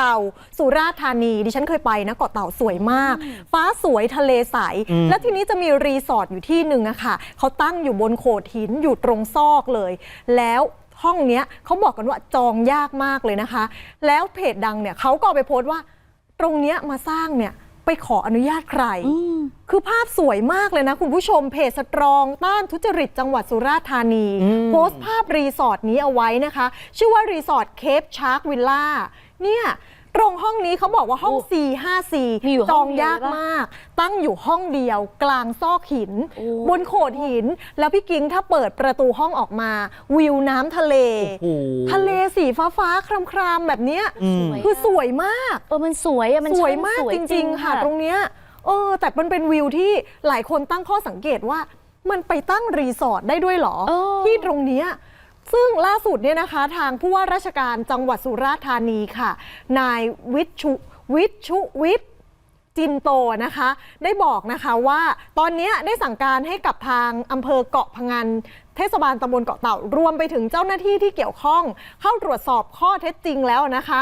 เต่า สุราษฎร์ธานี ดิฉันเคยไปนะเกาะเต่าสวยมาก ฟ้าสวยทะเลใสอืมแล้วทีนี้จะมีรีสอร์ทอยู่ที่หนึ่งอะค่ะเขาตั้งอยู่บนโขดหินอยู่ตรงซอกเลย แล้วห้องเนี้ยเขาบอกกันว่าจองยากมากเลยนะคะ แล้วเพจดังเนี่ยเขาก็เอาไปโพสต์ว่า ตรงเนี้ยมาสร้างเนี่ยไปขออนุญาตใคร คือภาพสวยมากเลยนะ คุณผู้ชมเพจสตรอง ต้านทุจริตจังหวัดสุราษฎร์ธานีอืมโพสต์ภาพรีสอร์ทนี้เอาไว้นะคะ ชื่อว่ารีสอร์ทเคปชาร์กวิลล่า เนี่ยตรงห้องนี้เขาบอกว่าห้องโอ้ C54 มีอยู่จห้อองงเดียวยากเลยปะมาก ตั้งอยู่ห้องเดียวกลางซอกหิน โอ้บนโขดหิน แล้วพี่กิ้งถ้าเปิดประตูห้องออกมา วิวน้ำทะเล โอ้โห ทะเลสีฟ้าฟ้าๆครามๆ แบบเนี้ยอืมคือสวยมาก เออมันสวยอะมันสวยช่งมากสวยจริง ๆ ค่ะ ตรงเนี้ยเออ แต่มันเป็นวิวที่หลายคนตั้งข้อสังเกตว่า มันไปตั้งรีสอร์ทได้ด้วยเหรอ เออ ที่ตรงเนี้ย ซึ่งล่าสุดเนี่ยนะคะทางผู้ว่าราชการจังหวัดสุราษฎร์ธานีค่ะ นายวิชุวิชุวิทย์จินโตนะคะ ได้บอกนะคะว่าตอนเนี้ยได้สั่งการให้กับทางอำเภอเกาะพะงันเทศบาลตำบลเกาะเต่ารวมไปถึงเจ้าหน้าที่ที่เกี่ยวข้องเข้าตรวจสอบข้อเท็จจริงแล้วนะคะ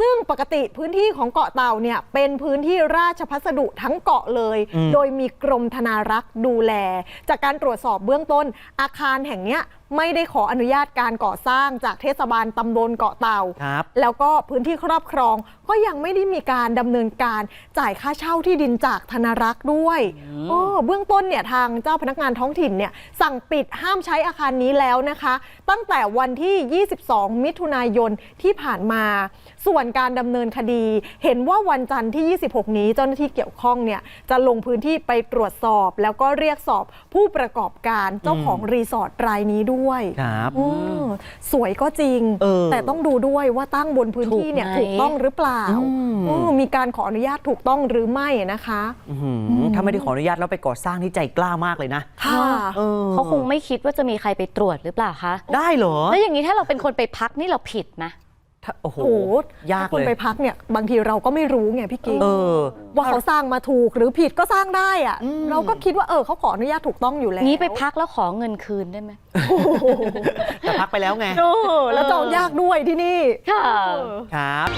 ซึ่งปกติพื้นที่ของเกาะเต่าเนี่ยเป็นพื้นที่ราชพัสดุทั้งเกาะเลยอืมโดยมีกรมธนารักษ์ดูแล จากการตรวจสอบเบื้องต้นอาคารแห่งเนี้ย ไม่ได้ขออนุญาตการก่อสร้างจากเทศบาลตำบลเกาะเต่า ครับแล้วก็พื้นที่ครอบครองก็ยังไม่ได้มีการดำเนินการจ่ายค่าเช่าที่ดินจากธนารักษ์ด้วยโอ้เบื้องต้นเนี่ยทางเจ้าพนักงานท้องถิ่นเนี่ยสั่งปิดห้ามใช้อาคารนี้แล้วนะคะ ตั้งแต่วันที่ 22 มิถุนายนที่ผ่านมา ส่วนการดำเนินคดี เห็นว่าวันจันทร์ที่ 26 นี้เจ้าหน้าที่เกี่ยวข้องเนี่ยจะลงพื้นที่ไปตรวจสอบ แล้วก็เรียกสอบผู้ประกอบการเจ้าของรีสอร์ทรายนี้ด้วยครับอืมสวยก็จริง เออแต่ต้องดูด้วยว่าตั้งบนพื้นที่เนี่ยถูถูกกไหมต้องหรือเปล่าอืม เออมีการขออนุญาตถูกต้องหรือไม่นะคะ อื้อหือถ้าไม่ได้ขออนุญาตแล้วไปก่อสร้างนี่ใจกล้ามากเลยนะค่ะออเขาคงไม่คิดว่าจะมีใครไปตรวจหรือเปล่าคะ ได้เหรอ แล้วอย่างนี้ถ้าเราเป็นคนไปพักนี่เราผิดไหม ถ้าโอ้โห โอ้โหยากถ้คนเลย ไปพักเนี่ยบางทีเราก็ไม่รู้ไงพี่กิ๊กเออ ว่าเขาสร้างมาถูกหรือผิดก็สร้างได้อะอืม เราก็คิดว่าเออเขาขออนุญาตถูกต้องอยู่แล้วงี้ไปพักแล้วขอเงินคืนได้ไหมแต่พักไปแล้วไงเออแล้วจองยากด้วยที่นี่ ค่ะเออครับ